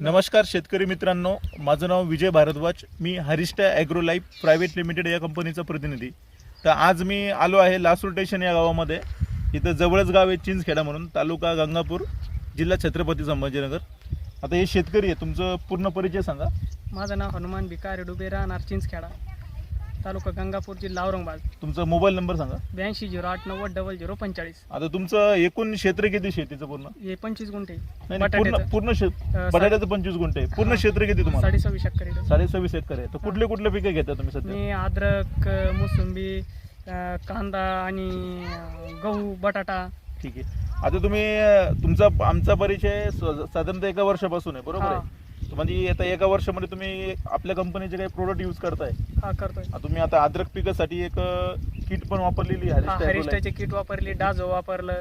नमस्कार शेतकरी मित्रांनो माझं नाव विजय भारद्वाज. मी Harishtha agro life private limited या कंपनीचा प्रतिनिधी. तर आज मी आलो आहे लासूर स्टेशन या गावामध्ये. इथं जवळच गाव आहे चिंचखेडा म्हणून तालुका गंगापूर जिल्हा छत्रपती संभाजीनगर. आता हे शेतकरी आहे तुमचं पूर्ण परिचय सांगा. माझं नाव हनुमान भिकार डुबे राहणार चिंचखेडा. तालुका गंगापूर जिल्हा औरंगाबाद. तुमचा मोबाईल नंबर सांगा. ब्याऐंशी झिरो आठ नव्वद डबल झिरो पंचेचाळीस. आता तुमचं एकूण क्षेत्र किती शेतीचं पूर्ण? हे पंचवीस गुंठे. नाही, नाही, पूर्ण बटाट्याचं. पूर्ण शेत अं, बटाट्याचं पंचवीस गुंठे. पूर्ण हा. क्षेत्र किती तुम्हाला? साडेसव्वीस एकर आहे. साडेसव्वीस एकर आहे तर कुठले कुठले पिके घेता तुम्ही सध्या? मी अद्रक अं, मोसंबी अं, कांदा आणि अं, गहू बटाटा. ठीक आहे. आता तुम्ही अं, तुमचा आमचा परिचय स- साधारणतः एका वर्षापासून आहे बरोबर हा. आहे म्हणजे आता एका वर्षामध्ये तुम्ही आपल्या कंपनीचे काही प्रोडक्ट यूज करताय. हा करतोय. तुम्ही आता अद्रक पिकासाठी एक किट पण वापरलेली आहे हा किट वापरली डाझो वापरलं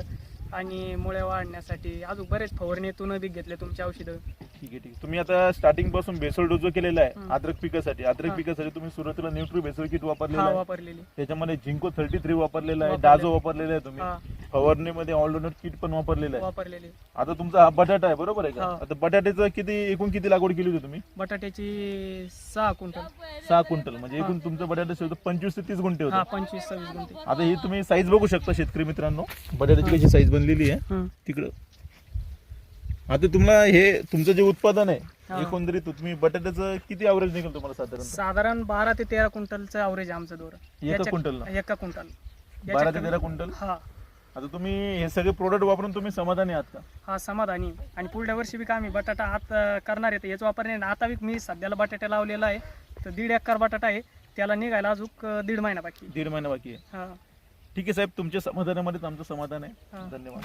आणि मुळे वाढण्यासाठी अजून बरेच फवारणीतून बी घेतले तुमचे औषधं. ठीक आहे ठीक आहे. तुम्ही आता स्टार्टिंगपासून बेसळ डोस जो केलेला आहे. अद्रक पिकासाठी. अद्रक हा. पिकासाठी तुम्ही सुरुवातीला न्यूट्री बेसळ किट वापरलेलं हा आहे. वापरलेली. त्याच्यामध्ये झिंको थर्टी थ्री वापरलेला आहे वापरलेलं. डाझो वापरलेला आहे तुम्ही. हा. फवारणीमध्ये ऑलराऊंडर किट पण वापरलेलं आहे. वापरलेली. आता तुमचा हा बटाटा आहे बरोबर आहे का? हा. आता बटाट्याचं किती एकूण किती लागवड केली होती तुम्ही? बटाट्याची सहा क्विंटल. सहा क्विंटल. म्हणजे. एकूण तुमचं बटाटा शेवट पंचवीस ते तीस गुंठे हा होते पंचवीस सव्वीस गुंठे. आता ही तुम्ही साईज बघू शकता शेतकरी मित्रांनो. बटाट्याची कशी साईज बनलेली आहे. तिकडं. आता तुम्हाला हे तुमचं जे उत्पादन आहे. एकंदरीत तुम्ही बटाट्याचं किती ॲव्हरेज निघेल तुम्हाला साधारण? साधारण बारा ते तेरा क्विंटलचं अवरेज आमचं दोर. एका क्विंटलला? एका क्विंटल बारा ते तेरा क्विंटल? हा. आता तुम्ही हे सगळे प्रोडक्ट वापरून तुम्ही समाधानी आहात का हा समाधानी आणि पुढल्या वर्षी बी का आम्ही बटाटा आत अं, करणार आहे हेच वापरणे आणि आता बी मी सध्याला बटाटा लावलेला आहे तर दीड एकर बटाटा आहे त्याला निघायला अजून अं, दीड महिना बाकी आहे. दीड महिना बाकी आहे हा ठीक आहे साहेब तुमच्या समाधानामध्येच आमचं समाधान आहे हा. धन्यवाद